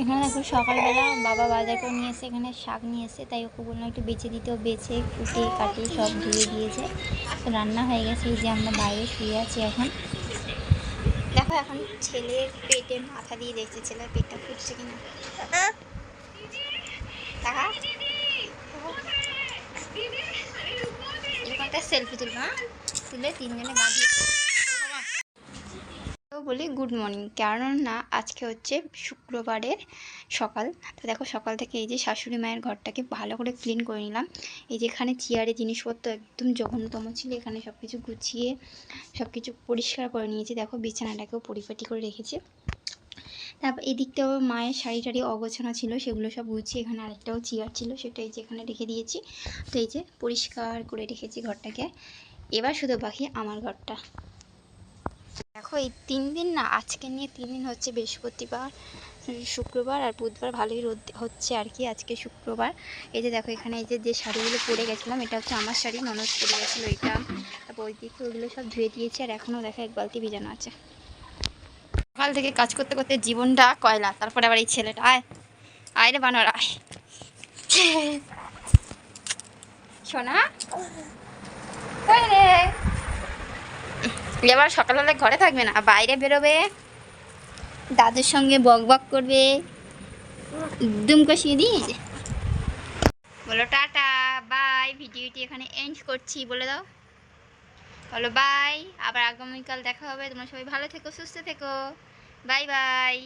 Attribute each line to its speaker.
Speaker 1: এখানে দেখো সকালবেলা বাবা বাজার করে নিয়ে এসে এখানে শাক নিয়ে এসে তাই ওকে বললাম একটু বেছে দিতেও বেছে, কুটে, কাটে, সব ধুয়ে দিয়েছে। তো রান্না হয়ে গেছে, এই যে আমরা বাইরে শুয়ে আছি এখন। দেখো এখন ছেলের পেটে মাথা দিয়ে দেখছে ছেলের পেটটা ফুটছে কিনা। এরকম একটা সেলফি তুলবো হ্যাঁ? তুলে তিনজনে বাঁধিয়ে বলি গুড মর্নিং কারণ না, আজকে হচ্ছে শুক্রবারের সকাল। তো দেখো সকাল থেকে এই যে শাশুড়ি মায়ের ঘরটাকে ভালো করে ক্লিন করে নিলাম। এই যে এখানে চেয়ারে জিনিসপত্র একদম জঘন্যতম ছিল। এখানে সব কিছু গুছিয়ে সব কিছু পরিষ্কার করে নিয়েছি। দেখো বিছানাটাকেও পরিপাটি করে রেখেছি। তারপর এদিকটাও মায়ের শাড়ি টাড়ি অগোছানো ছিল, সেগুলো সব গুছিয়ে এখানে আরেকটাও চেয়ার ছিল, সেটা এই যে এখানে রেখে দিয়েছি। তো এই যে পরিষ্কার করে রেখেছি ঘরটাকে। এবার শুধু বাকি আমার ঘরটা। দেখো, এই তিন দিন না, আজকে নিয়ে তিন দিন হচ্ছে বৃহস্পতিবার শুক্রবার আর বুধবার ভালোই রোদ হচ্ছে আর কি আজকে শুক্রবার। এই যে দেখো, এখানে এই যে যে শাড়িগুলো পরে গেছিলাম, এটা হচ্ছে আমার শাড়ি ননদ পরে গেছিল এটা। তারপর ওই দিকে ওইগুলো সব ধুয়ে দিয়েছি আর এখনও দেখো এক বালতি ভিজানো আছে। সকাল থেকে কাজ করতে করতে জীবনটা কয়লা, তারপরে আবার এই ছেলেটা, আয় আয় রে বানর, আয়। শোনা রে। এবার সকালবেলা ঘরে থাকবে না? বাইরে বেরোবে, দাদুর সঙ্গে বক বক করবে, দুম কষিয়ে দিয়ে বলো, টাটা, বাই। ভিডিওটি এখানে এন্ড করছি, বলে দাও। বলো, বাই। আবার আগামীকাল দেখা হবে। তোমরা সবাই ভালো থেকো, সুস্থ থেকো। Bye bye.